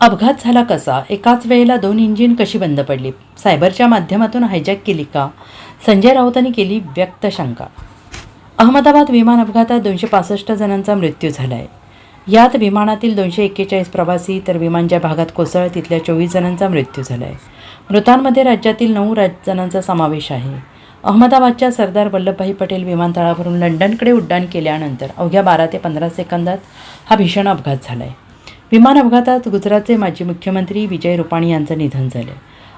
अपघात झाला कसा? एकाच वेळेला दोन इंजिन कशी बंद पडली? सायबरच्या माध्यमातून हायजॅक केली का? संजय राऊतांनी केली व्यक्त शंका. अहमदाबाद विमान अपघातात दोनशे पासष्ट जणांचा मृत्यू झाला आहे यात विमानातील दोनशे एक्केचाळीस प्रवासी तर विमान ज्या भागात कोसळ तिथल्या चोवीस जणांचा मृत्यू झाला आहे मृतांमध्ये राज्यातील नऊ राज जणांचा समावेश आहे. अहमदाबादच्या सरदार वल्लभभाई पटेल विमानतळावरून लंडनकडे उड्डाण केल्यानंतर अवघ्या बारा ते पंधरा सेकंदात हा भीषण अपघात झाला आहे विमान अपघातात गुजरातचे माजी मुख्यमंत्री विजय रुपाणी यांचं निधन झालं.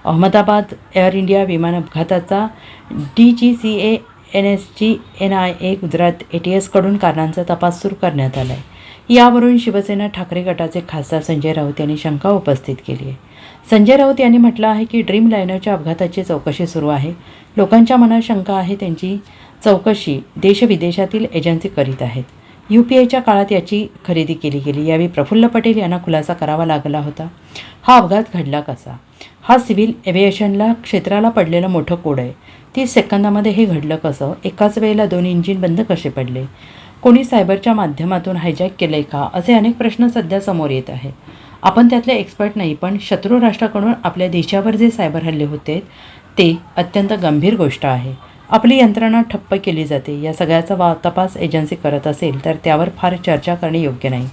अहमदाबाद एअर इंडिया विमान अपघाताचा D G C A N S G N I A Gujarat A T एसकडून कारणांचा तपास सुरू करण्यात आला आहे यावरून शिवसेना ठाकरे गटाचे खासदार संजय राऊत यांनी शंका उपस्थित केली आहे. संजय राऊत यांनी म्हटलं आहे की ड्रीम लायनरच्या अपघाताची चौकशी सुरू आहे. लोकांच्या मनात शंका आहे त्यांची चौकशी देशविदेशातील एजन्सी करीत आहेत. यू पी आयच्या काळात याची खरेदी केली गेली. यावेळी प्रफुल्ल पटेल यांना खुलासा करावा लागला होता. हा अपघात घडला कसा? हा सिव्हिल एव्हिएशनला क्षेत्राला पडलेलं मोठं कोड आहे. तीस सेकंदामध्ये हे घडलं कसं? एकाच वेळेला दोन इंजिन बंद कसे पडले? कोणी सायबरच्या माध्यमातून हायजॅक केलं आहे का? असे अनेक प्रश्न सध्या समोर येत आहे आपण त्यातले एक्सपर्ट नाही पण शत्रू राष्ट्राकडून आपल्या देशावर जे सायबर हल्ले होते ते अत्यंत गंभीर गोष्ट आहे. आपली यंत्रणा ठप्प केली जाते. या सगळ्याचा वा तपास एजन्सी करत असेल तर त्यावर फार चर्चा करणे योग्य नाही.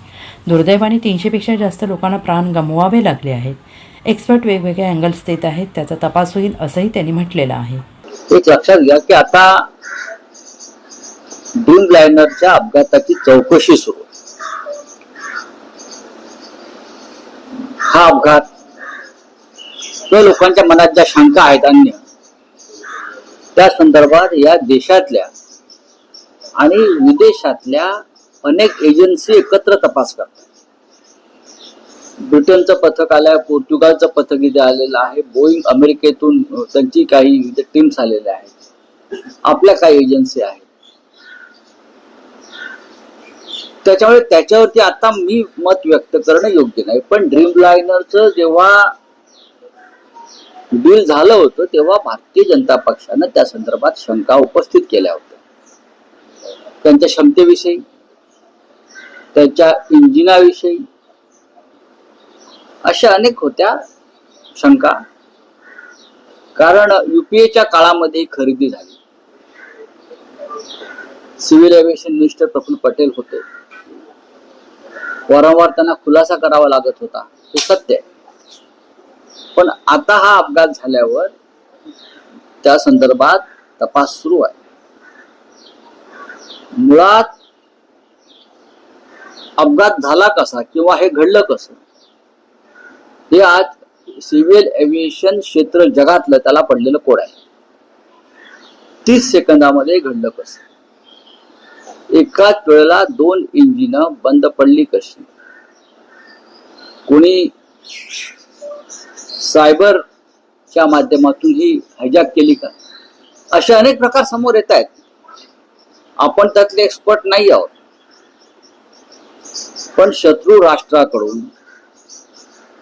दुर्दैवाने तीनशेपेक्षा जास्त लोकांना प्राण गमवावे लागले आहेत. एक्सपर्ट वेगवेगळे अँगल्स देत आहेत. त्याचा तपास होईल असंही त्यांनी म्हटलेलं आहे. एक लक्षात घ्या की आता ड्रीम लायनरच्या अपघाताची चौकशी सुरू. हा अपघात लोकांच्या मनात ज्या शंका आहेत अन्य त्या संदर्भात या देशातल्या आणि विदेशातल्या अनेक एजन्सी एकत्र तपास करतात. ब्रिटनचं पथक आलंय पोर्तुगालचं पथक इथे आलेलं आहे बोईंग अमेरिकेतून त्यांची काही टीम्स आलेल्या आहेत. आपल्या काही एजन्सी आहेत. त्याच्यामुळे त्याच्यावरती आता मी मत व्यक्त करणं योग्य नाही. पण ड्रीम लायनरचं जेव्हा डील झालं होतं तेव्हा भारतीय जनता पक्षानं त्या संदर्भात शंका उपस्थित केल्या होत्या. त्यांच्या क्षमतेविषयी त्यांच्या इंजिनाविषयी अशा अनेक होत्या शंका. कारण युपीएच्या काळामध्ये खरेदी झाली. Civil aviation minister Praful Patel होते. वारंवार त्यांना खुलासा करावा लागत होता. हे सत्य आहे. पण आता हा अपघात झाल्यावर त्या संदर्भात तपास सुरू आहे. मुळात अपघात झाला कसा किंवा हे घडलं कसं? हे आज सिव्हिल एव्हिएशन क्षेत्र जगातलं त्याला पडलेलं कोड आहे. तीस सेकंदामध्ये घडलं कसं? एकाच वेळेला दोन इंजिन बंद पडली कशी? कोणी सायबरच्या माध्यमातून ही हायजॅक केली का? असे अनेक प्रकार समोर येत आहेत. आपण त्यातले एक्सपर्ट नाही आहोत. पण शत्रू राष्ट्राकडून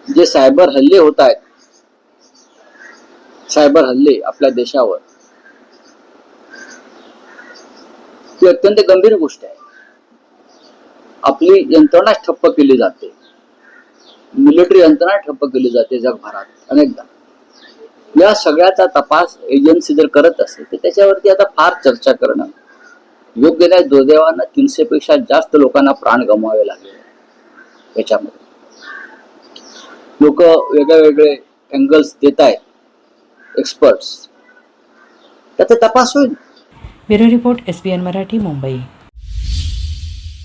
जे सायबर हल्ले होत आहेत सायबर हल्ले आपल्या देशावर ती अत्यंत गंभीर गोष्ट आहे. आपली यंत्रणा ठप्प केली जाते. मिलिटरी यंत्रणा ठप्प केली जाते जगभरात अनेकदा. या सगळ्याचा तपास एजन्सी जर करत असेल तर त्याच्यावरती आता फार चर्चा करणं योग्य नाही. दुर्दैवानं तीनशे पेक्षा जास्त लोकांना प्राण गमवावे लागले. याच्यामध्ये. लोक वेगळे वेगळे अँगल्स देत आहेत. एक्सपर्ट्स त्याचा तपास होईल. Bureau report S B N Marathi Mumbai.